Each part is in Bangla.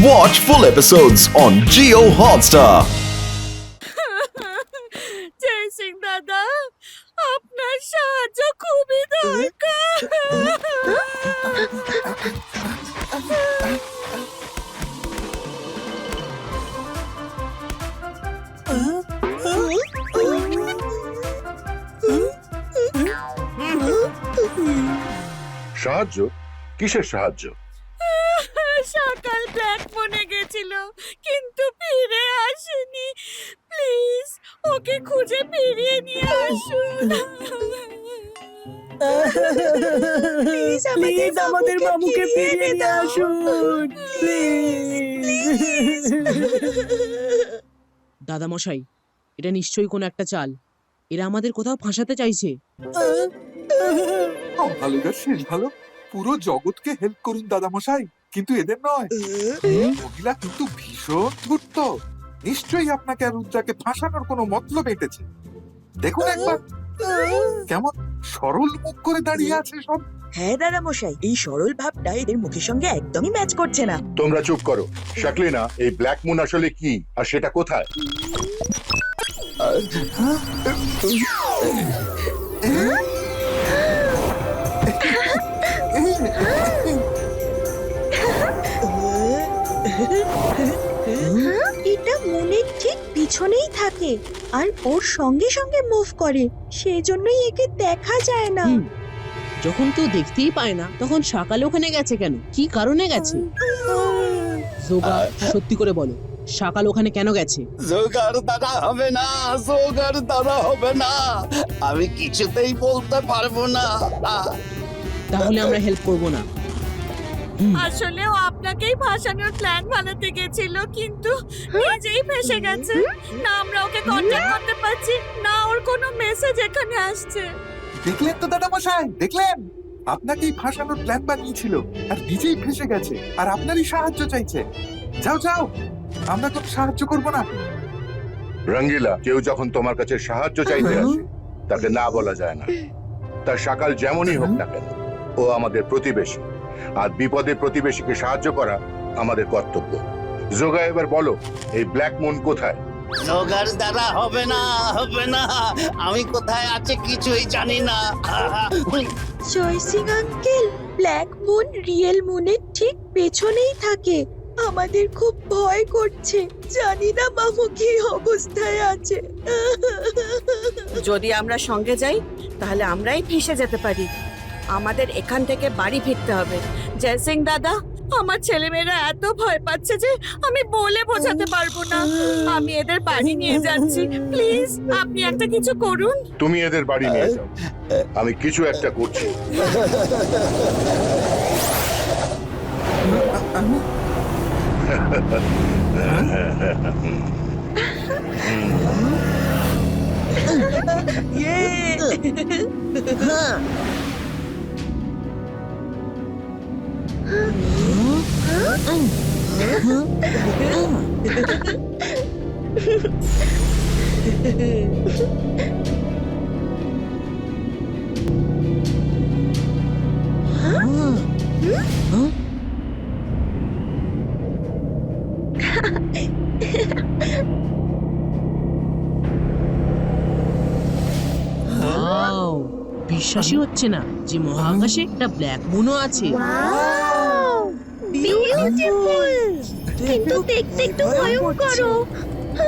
Watch full episodes on Geo Hotstar. জয় সিং দাদা আপনার সাহায্য খুবই দরকার সাহায্য কিসের সাহায্য সকাল ফোনে গেছিল কিন্তু ফিরে আসেনি। প্লিজ ওকে খুঁজে ফিরিয়ে নিয়ে আসুন। প্লিজ প্লিজ আমাদের বাবুকে ফিরিয়ে নিয়ে আসুন প্লিজ। দাদা মশাই এটা নিশ্চয়ই কোনো একটা চাল। এরা আমাদের কোথাও ফাঁসাতে চাইছে। ভালো শেষ ভালো পুরো জগৎকে হেল্প করুন দাদা মশাই কিন্তু এদের নয়। মহিলা কিন্তু ভীষণ ধূর্ত নিশ্চয়ই আপনাকে আর রুদ্রাকে ফাঁসানোর কোনো মতলব এঁটেছে। দেখুন একবার। কেমন সরল মুখ করে দাঁড়িয়ে আছে সব। হ্যাঁ দাদা মশাই এই সরল ভাবটা এদের মুখের সঙ্গে একদমই ম্যাচ করছে না। তোমরা চুপ করো। শাকলিনা এই ব্ল্যাক মুন আসলে কি? আর সেটা কোথায়? এটা মনের ঠিক পিছনেই থাকে আর ওর সঙ্গে সঙ্গে মুভ করে। সেই জন্যই একে দেখা যায় না। হুম। যখন কেউ দেখতেই পায় না তখন সকালে ওখানে গেছে কেন? কি কারণে গেছে? জোগা সত্যি করে বলো সকাল ওখানে কেন গেছে? জোগাড় দ্বারা হবে না জোগাড় দ্বারা হবে না। আমি কিছুতেই বলতে পারব না। আহ, তাহলে আমরা হেল্প করব না। আসলে ও আপনাকেই ভাসানোর প্ল্যান বানাতে গেছিল কিন্তু নিজেই ফেসে গেছে। না আমরা ওকে কন্ট্যাক্ট করতে পারছি না ওর কোনো মেসেজ এখানে আসছে। দেখলেন তো দাদা মশাই দেখলেন? আপনাকেই ফাঁসানোর প্ল্যান বানিয়েছিল আর নিজেই ফেসে গেছে আর আপনারই সাহায্য চাইছে। যাও যাও আমরা কোনো সাহায্য করব না। রঙ্গিলা কেউ যখন তোমার কাছে সাহায্য চাইতে আসে তাকে না বলা যায় না। তার সকাল যেমনই হোক না কেন ও আমাদের প্রতিবেশী। আর বিপদে প্রতিবেশীকে সাহায্য করা আমাদের কর্তব্য। যোগা এবার বলো এই ব্ল্যাক মুন কোথায়? জোগাড় দ্বারা হবে না হবে না। আমি কোথায় আছে কিছুই জানি না। আহা, Joy Singh uncle black moon real মুনের ঠিক পেছনেই থাকে। আমাদের খুব ভয় করছে। জানি না বাবু কি অবস্থায় আছে। যদি আমরা সঙ্গে যাই তাহলে আমরাই ফেসে যেতে পারি। আমাদের এখান থেকে বাড়ি ফিরতে হবে। জয় সিং দাদা আমার ছেলেমেয়েরা এত ভয় পাচ্ছে যে আমি বলে বোঝাতে পারব না। আমি এদের বাড়ি নিয়ে যাচ্ছি। প্লিজ আপনি একটা কিছু করুন। তুমি এদের বাড়ি নিয়ে যাও। আমি কিছু একটা করছি। Wow, বিশ্বাসই হচ্ছে না যে মহাকাশে একটা ব্ল্যাক মুনও আছে। বিউটিফুল কিন্তু দেখতে একটু ভয়ঙ্কর।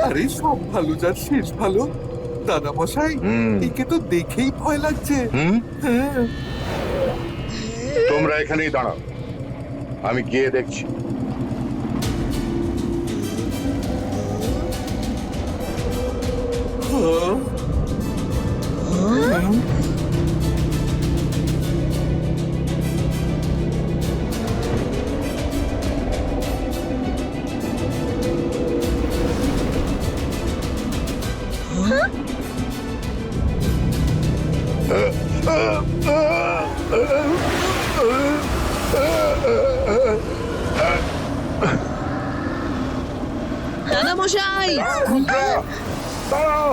আরে সব ভালো যার শেষ ভালো। দাদা মশাই হুম। একে তো দেখেই ভয় লাগছে। হুম? হ্যাঁ। তোমরা এখানেই দাঁড়াও। আমি গিয়ে দেখছি। দাদা মশাই দাঁড়াও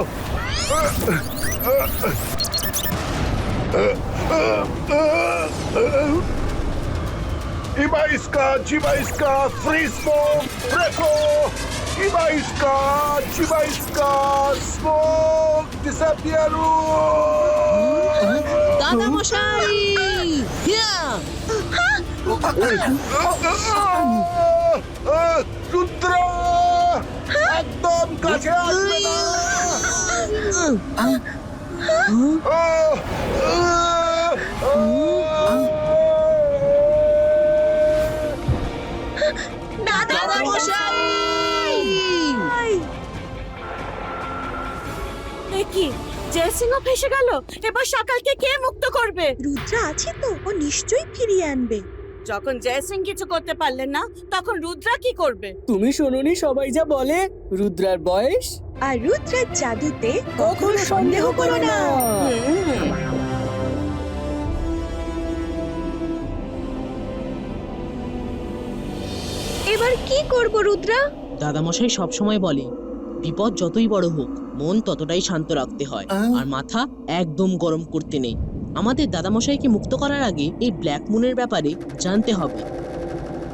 Ibaisca, Chibaisca, Frisco, Freco, Ibaisca, Chibaisca, Smoke, Disappearu! দাদা মশাই হিয়া! রুদ্র একদম কাছে আসবে না। কি জয়সিংহ ফেসে গেল? এবার সকালকে কে মুক্ত করবে? রুদ্রা আছে তো ও নিশ্চয়ই ফিরিয়ে আনবে। যখন জয়সিং কিছু করতে পারলেন না তখন রুদ্রা কি করবে? তুমি শুনুনি সবাই যা বলে। রুদ্রার বয়স? আর রুদ্রার জাদুতে কখনো সন্দেহ করো না। এবার কি করব রুদ্রা? দাদামশাই সবসময় বলে বিপদ যতই বড় হোক মন ততটাই শান্ত রাখতে হয়। আর মাথা একদম গরম করতে নেই। আমাদের দাদামশাইকে মুক্ত করার আগে এই ব্ল্যাক মুনের ব্যাপারে জানতে হবে।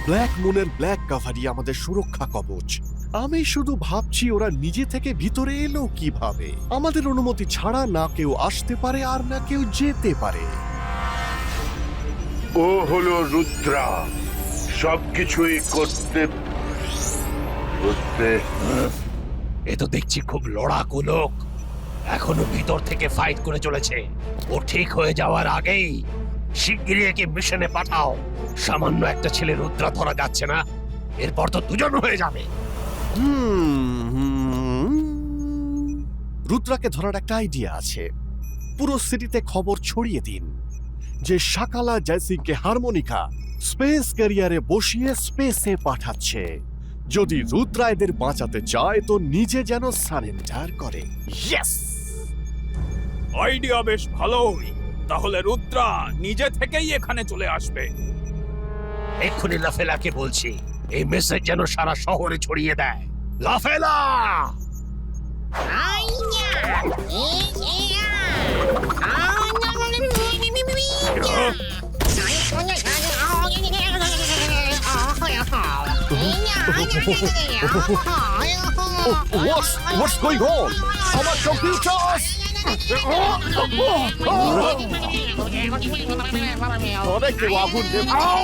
ব্ল্যাক মুনের ব্ল্যাক কাভারি আমাদের সুরক্ষা কবচ। আমি শুধু ভাবছি ওরা নিজে থেকে ভিতরে এলো কীভাবে? আমাদের অনুমতি ছাড়া না কেউ আসতে পারে আর না কেউ যেতে পারে। ও হলো রুদ্রা। সবকিছুই করতে করতে এ তো দেখছি খুব লড়াকু লোক। এখনও ভিতর থেকে ফাইট করে চলেছে। ও ঠিক হয়ে যাওয়ার আগেই শিগগিরই একে মিশনে পাঠাও। সামান্য একটা ছেলে রুদ্রা ধরা যাচ্ছে না। এরপর তো দুজন হয়ে যাবে। রুদ্রাকে ধরার একটা আইডিয়া আছে। পুরো সিটিতে খবর ছড়িয়ে দিন। যে শাকালা জয়সিংকে হারমোনিকা স্পেস ক্যারিয়ারে বসিয়ে স্পেসে পাঠাচ্ছে। যদি রুদ্রা এদের বাঁচাতে চায়, তো নিজে যেন সারেন্ডার করে। ইয়েস আইডিয়া বেশ ভালোই। তাহলে রুদ্রা নিজে থেকেই এখানে চলে আসবে। এক্ষুনি লাফেলাকে বলছি এই মেসেজ যেন সারা শহরে ছড়িয়ে দেয়। লাফেলা! What's, what's going on? আমার কম্পিউটার অনেক কেউ আগুন নেভাও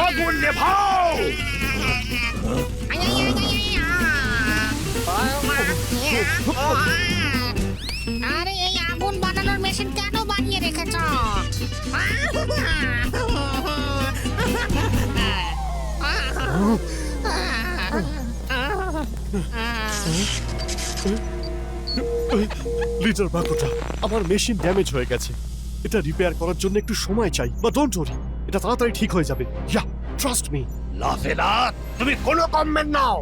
আগুন নেভাও আরে এই আগুন বানানোর মেশিন কেন বানিয়ে রেখেছ লিটার বাকুটা আমার মেশিন ড্যামেজ হয়ে গেছে। এটা রিপেয়ার করার জন্য একটু সময় চাই বা ডোন্ট ওরি এটা তাড়াতাড়ি ঠিক হয়ে যাবে। ইয়া ট্রাস্ট মি লাফেলা তুমি কোনো কমেন্ট নাও।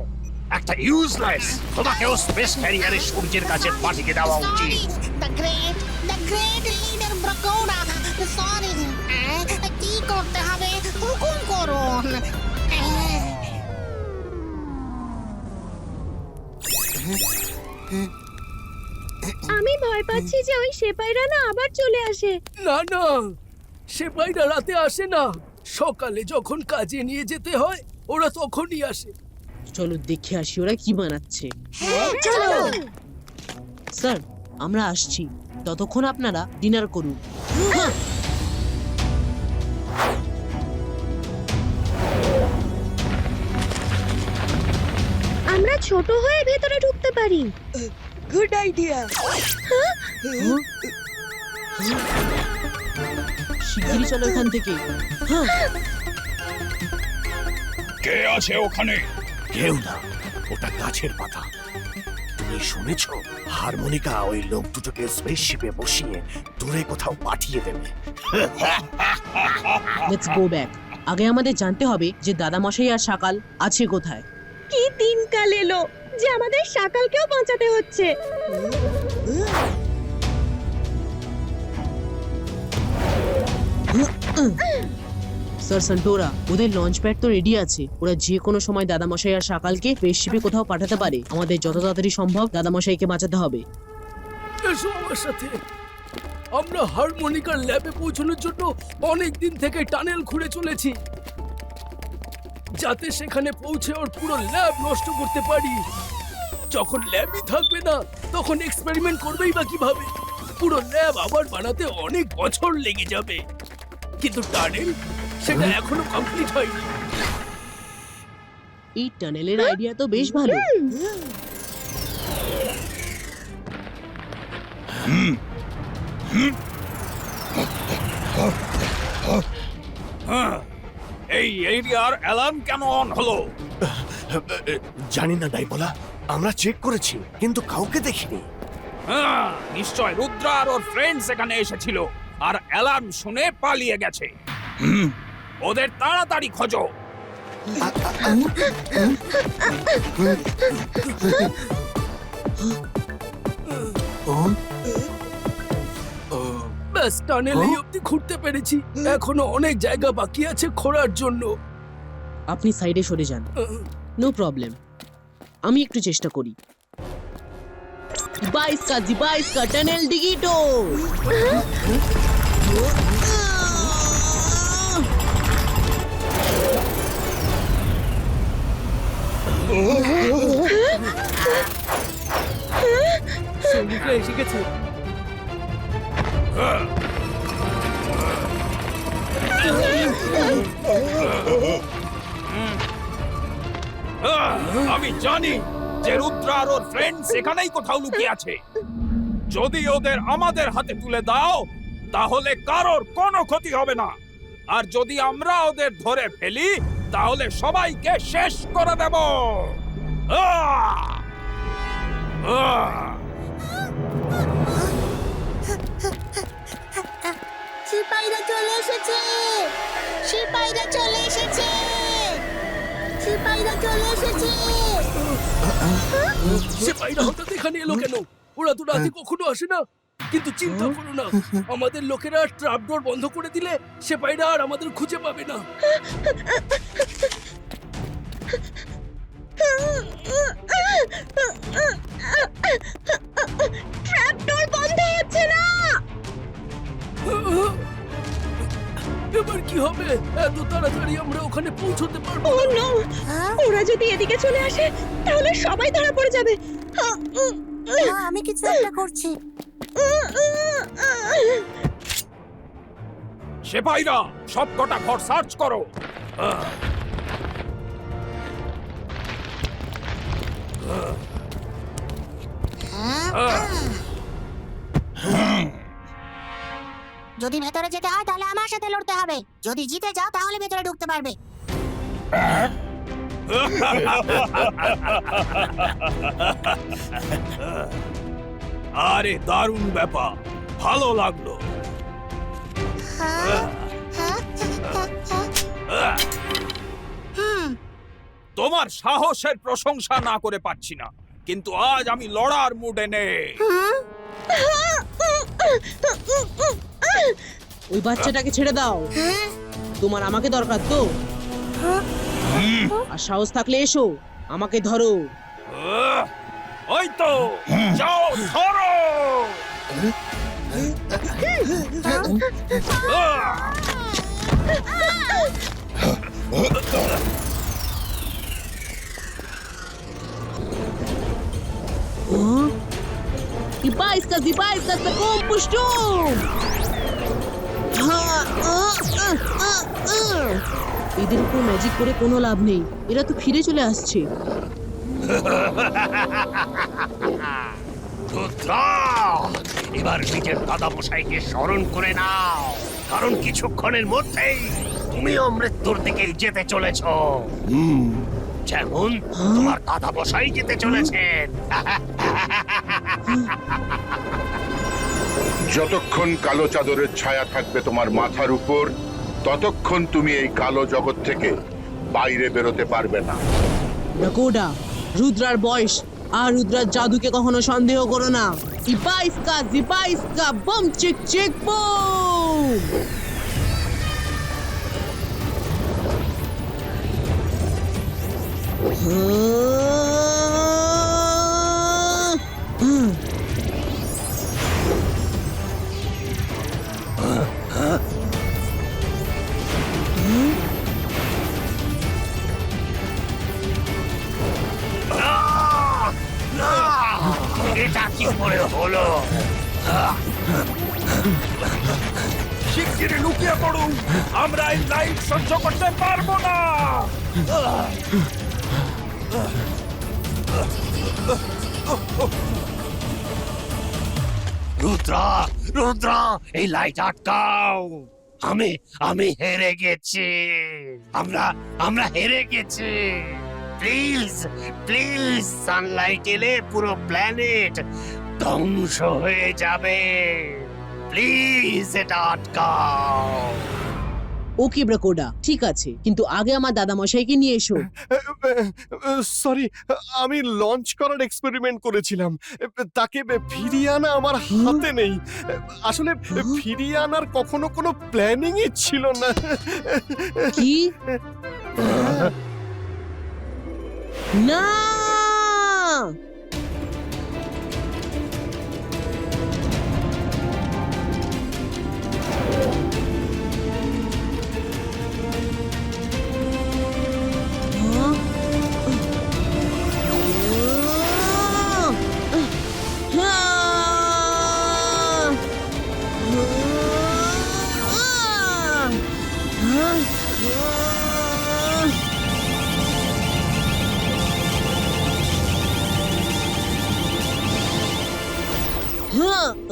একটা ইউজলেস তোমাকেও স্পেস ক্যারিয়ারে সূর্যের কাছে পাঠিয়ে দেওয়া উচিত। The great the great leader ব্রকোডা sorry কি করতে হবে? হুকুম করুন আমি ভয় পাচ্ছি যে ওই সেপাইরা না আবার চলে আসে। না না সেপাইরা রাতে আসে না। সকালে যখন কাজে নিয়ে যেতে হয় ওরা তখনই আসে। চলো দেখে আসি ওরা কি বানাচ্ছে। চলো। স্যার আমরা আসছি। ততক্ষণ আপনারা ডিনার করুন। হ্যাঁ। আমরা ছোট হয়ে ভেতরে ঢুকতে পারি। গুড আইডিয়া শিগগিরই চলো এখান থেকে। হ্যাঁ। কে আছে ওখানে? কেউ না ওটা গাছের পাতা। তুমি শুনেছ হারমোনিকা ওই লোক দুটোকে স্পেসশিপে বসিয়ে দূরে কোথাও পাঠিয়ে দেবে। লেটস গো ব্যাক আগে আমাদের জানতে হবে যে দাদামশাই আর সকাল আছে কোথায়। কি দিনকাল এলো। যে আমাদের সকালকেও বাঁচাতে হচ্ছে। স্যার সান্টোরা ওদের লঞ্চ প্যাড তো রেডি আছে। ওরা যে কোনো সময় দাদামশাই আর সকালকে স্পেসশিপে কোথাও পাঠাতে পারে। আমাদের যত তাড়াতাড়ি সম্ভব দাদামশাইকে বাঁচাতে হবে। এসো আমার সাথে। আমরা হারমোনিকার ল্যাবে পৌঁছানোর জন্য অনেক দিন থেকে টানেল খুঁড়ে চলেছি। যাতে সেখানে পৌঁছে ওর পুরো ল্যাব নষ্ট করতে পারি। যখন ল্যাবই থাকবে না তখন এক্সপেরিমেন্ট করবেই বা কীভাবে? পুরো ল্যাব আবার বানাতে অনেক বছর লেগে যাবে। কিন্তু টানেল সেটা এখনও কমপ্লিট হয়নি। এই টানেলের আইডিয়া তো বেশ ভালো। হ্যাঁ, এই এরিয়ার অ্যালার্ম কেন অন হলো? জানি না ডাইবলা আমরা চেক করেছি কিন্তু কাউকে দেখিনি। হ্যাঁ, নিশ্চয় রুদ্রা আর ওর ফ্রেন্ডস এখানে এসেছিল আর অ্যালার্ম শুনে পালিয়ে গেছে। ওদের তাড়াতাড়ি খোঁজো। ব্যাস টানেল এই অবধি ঘুরতে পেরেছি। এখনও অনেক জায়গা বাকি আছে খোঁড়ার জন্য। আপনি সাইডে সরে যান। নো প্রবলেম আমি একটু চেষ্টা করি। বাইশ কাজি বাইশ কা টানেল ডিগিটো এসে গেছে। আমি জানি যে রুদ্রা আর ওর ফ্রেন্ডস এখানেই কোথাও লুকিয়ে আছে। যদি ওদের আমাদের হাতে তুলে দাও, তাহলে কারোর কোনো ক্ষতি হবে না। আর যদি আমরা ওদের ধরে ফেলি, তাহলে সবাইকে শেষ করে দেব। আহ! সিপাহীরা চলে এসেছে। সিপাহীরা চলে এসেছে। সে বাইরে হঠাৎ এখানে এলো কেন? ওরা তো রাতে কখনো আসে না। কিন্তু চিন্তা করো না আমাদের লোকেরা ট্রাপডোর বন্ধ করে দিলে সে বাইরে আর আমাদের খুঁজে পাবে না। ট্র্যাপডোর বন্ধ হচ্ছে না। এবার কি হবে? এত তাড়াতাড়ি আমরা ওখানে পৌঁছতে পারব ও নো। ওরা যদি এদিকে চলে আসে তাহলে সবাই ধরা পড়ে যাবে। আমি কিছু একটা করছি। সেপাইরা সব কটা ঘর সার্চ করো। আহ! যদি ভেতরে যেতে হয় তাহলে আমার সাথে লড়তে হবে। যদি জিতে যাও তাহলে ভেতরে ঢুকতে পারবে। আরে দারুণ ব্যাপার। ভালো লাগল। তোমার সাহসের প্রশংসা না করে পাচ্ছি না। কিন্তু আজ আমি লড়ার মুডে নেই। ওই বাচ্চাটাকে ছেড়ে দাও তোমার আমাকে দরকার তো আর সাহস থাকলে এসো আমাকে ধরো আহ! ওই তো যাও ধরো আহ! Ibais ka, ibais ka sa kumpustum! এদের উপর ম্যাজিক করে কোনো লাভ নেই। এরা তো ফিরে চলে আসছে। এবার নিজের দাদা মশাইকে স্মরণ করে নাও। কারণ কিছুক্ষণের মধ্যেই তুমিও মৃত্যুর দিকে যেতে চলেছ। যেমন তোমার দাদা মশাই যেতে চলেছেন। যতক্ষণ কালো চাদরের ছায়া থাকবে তোমার মাথার উপর, ততক্ষণ তুমি এই কালো জগৎ থেকে বাইরে বেরোতে পারবে না। রুদ্রার বয়স, আর রুদ্রার জাদুকে কখনো সন্দেহ করো না। ইবাইস কা জিবাইস কা বম, চিক চিক, বুম! শিগগিরই লুকিয়ে পড়ুন। আমরা এই লাইট সহ্য করতে পারব না। রুদ্রা রুদ্রা, এই লাইট আটকাও। আমি আমি হেরে গেছি। আমরা আমরা হেরে গেছি। প্লিজ প্লিজ সানলাইট এলে পুরো প্ল্যানেট ধ্বংস হয়ে যাবে। প্লিজ এটা আটকাও। ওকে ব্রাকোডা? ঠিক আছে কিন্তু আগে আমার দাদা মশাইকে নিয়ে এসো। সরি আমি লঞ্চ করার এক্সপেরিমেন্ট করেছিলাম। তাকে ফিরিয়ে আনা আমার হাতে নেই। আসলে ফিরিয়ে আনার কখনো কোনো প্ল্যানিংই ছিল না। কি? No!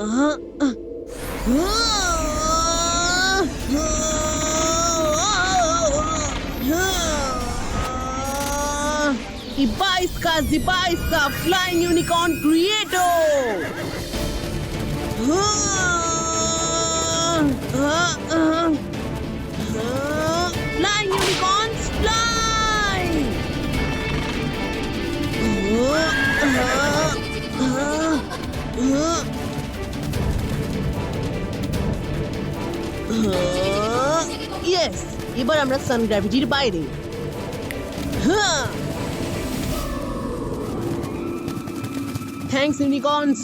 Device ka device ka flying unicorn creator. Flying unicorns fly. Uh, uh, uh, uh. Yes এবার আমরা সান গ্র্যাভিটির বাইরে। হ্যাঁ থ্যাঙ্কস ইউনিকর্নস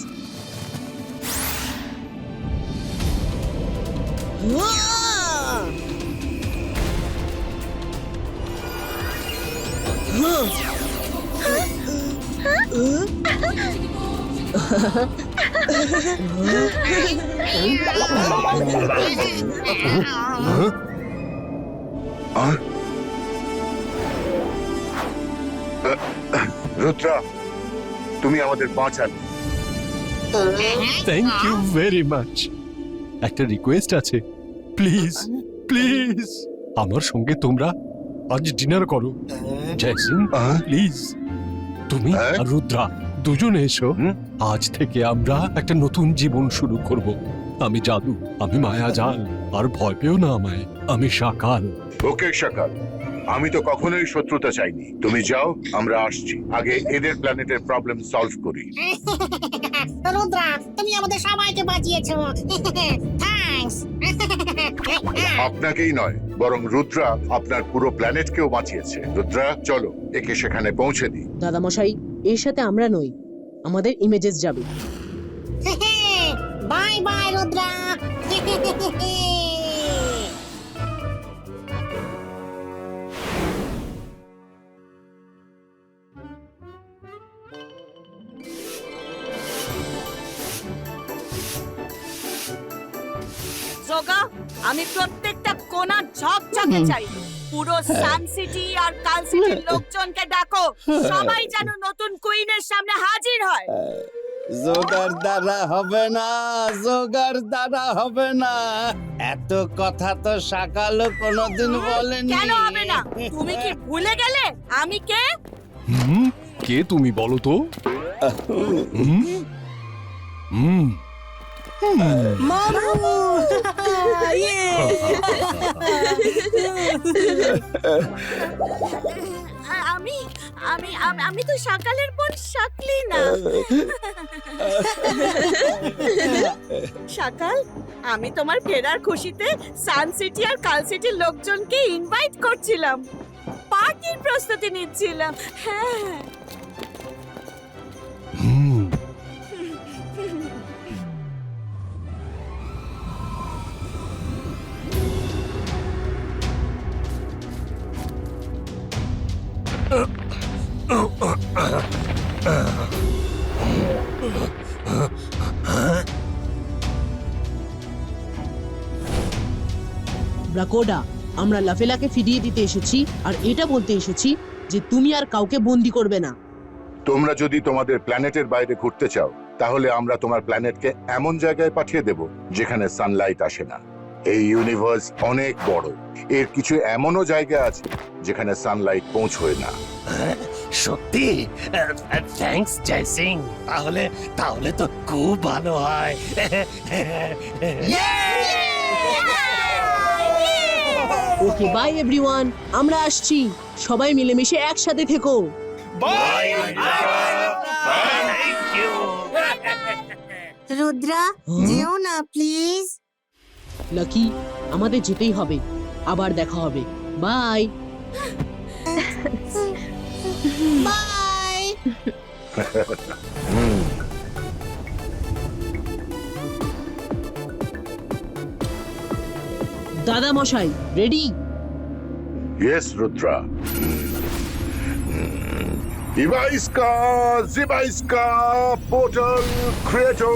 আর রুদ্রা তুমি আমাদের বাঁচালে থ্যাংক ইউ ভেরি মাচ একটা রিকোয়েস্ট আছে। প্লিজ প্লিজ আমার সঙ্গে তোমরা আজ ডিনার করো। জয় সিং প্লিজ তুমি হ্যাঁ? আর রুদ্রা। দুজনে এসো। আজ থেকে আমরা একটা নতুন জীবন শুরু করব। আমি জাদু আমি মায়া জাল আর ভয় পেও না আমায় আমি সাকাল ওকে সকাল আমি তো কখনোই শত্রুতা চাইনি। তুমি যাও আমরা আসছি। আগে এদের প্ল্যানেটের প্রবলেম সলভ করি। রুদ্রা তুমি আমাদের সবাইকে বাঁচিয়েছো। থ্যাঙ্কস আপনাকেই নয় বরং রুদ্রা আপনার পুরো প্ল্যানেটকেও বাঁচিয়েছে। রুদ্রা চলো একে সেখানে পৌঁছে দিই। দাদা মশাই এর সাথে আমরা নই আমাদের ইমেজেস যাবে। বাই বাই রুদ্রা যোগা আমি প্রত্যেকটা কোণা ঝকঝকে চাই। পুরো সান সিটি আর কাল সিটির লোকজনকে ডাকো। সবাই যেন নতুন কুইনের সামনে হাজির হয়। জোগাড় দ্বারা হবে না জোগাড় দ্বারা হবে না। এত কথা তো সকালও কোনোদিন বলেনি কেন হবে না? তুমি কি ভুলে গেলে? আমি কে? হুম কে তুমি বলো তো? হুম হুম। আ- আমি আমি আমি- তো সকালের বোন শাকলি না সকাল, আমি তোমার ফেরার খুশিতে সান সিটি আর কাল সিটির লোকজনকে ইনভাইট করছিলাম। পার্টির প্রস্তুতি নিচ্ছিলাম। হ্যাঁ। ব্রাকোডা আমরা লাফেলাকে ফিরিয়ে দিতে এসেছি আর এটা বলতে এসেছি যে তুমি আর কাউকে বন্দি করবে না। তোমরা যদি তোমাদের প্ল্যানেটের বাইরে ঘুরতে চাও তাহলে আমরা তোমার প্ল্যানেটকে এমন জায়গায় পাঠিয়ে দেব যেখানে সানলাইট আসে না। এই ইউনিভার্স অনেক বড়। এর কিছু এমনও জায়গা আছে যেখানে সানলাইট পৌঁছয় না। সত্যি? থ্যাঙ্কস জয় সিং তাহলে তাহলে তো খুব ভালো হয়। ওকে বাই এভরিওয়ান আমরা আসছি। সবাই মিলেমিশে একসাথে থেকো। রুদ্রা যেও না প্লিজ লাকি আমাদের যেতেই হবে। আবার দেখা হবে। বাই বাই দাদা মশাই রেডি ইয়েস রুদ্রা ইভাইস্কা জিভাইস্কা পোর্টাল ক্রিয়েটো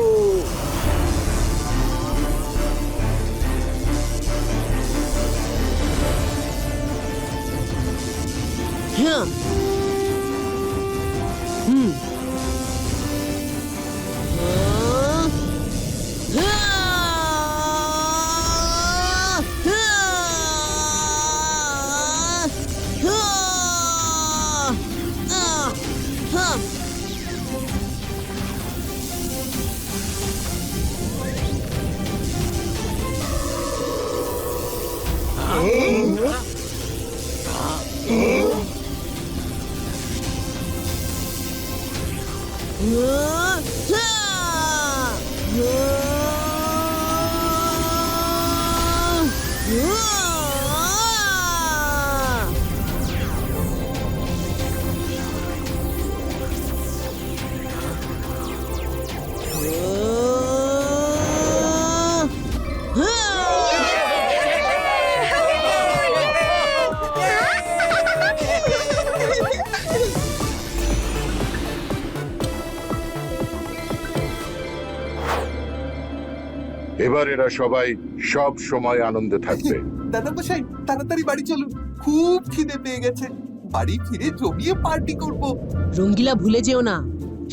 এবার এরা সবাই সব সময় আনন্দে থাকবে। দাদা মশাই তাড়াতাড়ি বাড়ি চলুন। খুব খিদে পেয়ে গেছে। বাড়ি ফিরে জমিয়ে পার্টি করব। রঙ্গিলা ভুলে যেও না।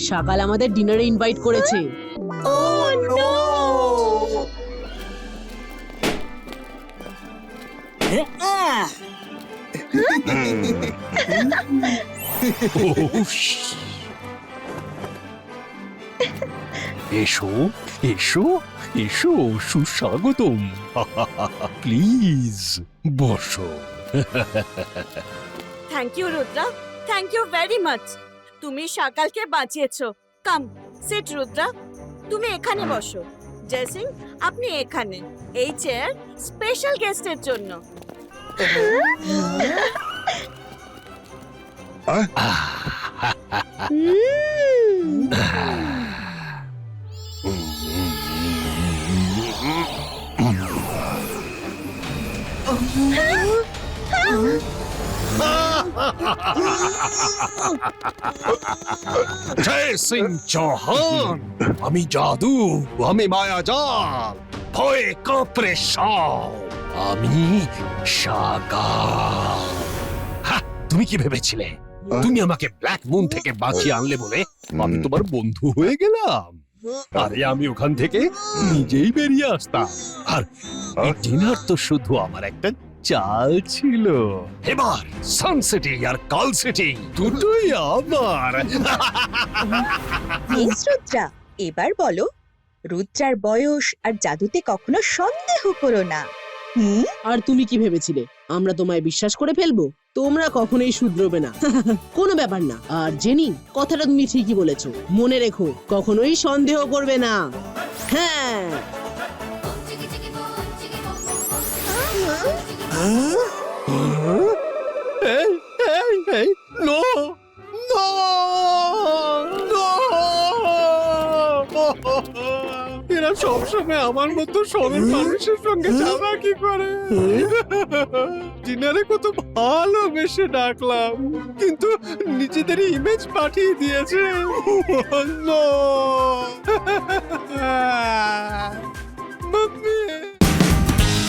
সকাল আমাদের ডিনারে ইনভাইট করেছে। এসো এসো। এসো সুস্বাগতম। প্লিজ বসো। Thank you Rudra. Thank you very much তুমি সকালকে বাঁচিয়েছো। কাম সিট রুদ্রা। তুমি এখানে বসো। জয় সিং আপনি এখানে। এই চেয়ার স্পেশাল গেস্টের জন্য। জয় সিং চৌহান আমি জাদু আমি মায়াজাল ভয়ে কাঁপড়ে সব আমি হ্যাঁ, তুমি কি ভেবেছিলে তুমি আমাকে ব্ল্যাক মুন থেকে বাঁচিয়ে আনলে বলে আমি তোমার বন্ধু হয়ে গেলাম। আরে আমি ওখান থেকে নিজেই বেরিয়ে আসতাম। আর ডিনার তো শুধু আমার একটা চাল ছিল। এবার সানসিটি আর কাল সিটি দুটোই আমার। মিস রুদ্রা এবার বলো রুদ্রার বয়স আর জাদুতে কখনো সন্দেহ করো না। হুম? আর তুমি কি ভেবেছিলে? আমরা তোমায় বিশ্বাস করে ফেলব? তোমরা কখনোই শুধরবে না। কোনো ব্যাপার না। আর জেনি কথাটা তুমি ঠিকই বলেছ। মনে রেখো কখনোই সন্দেহ করবে না। হ্যাঁ। এই এই এই নো নো নো এরা সবসময় আমার মতো সরল মানুষের সঙ্গে যাবা কি করে? ডিনারে কত ভালোবেসে ডাকলাম, কিন্তু নিজেদের ইমেজ পাঠিয়ে দিয়েছে। Mummy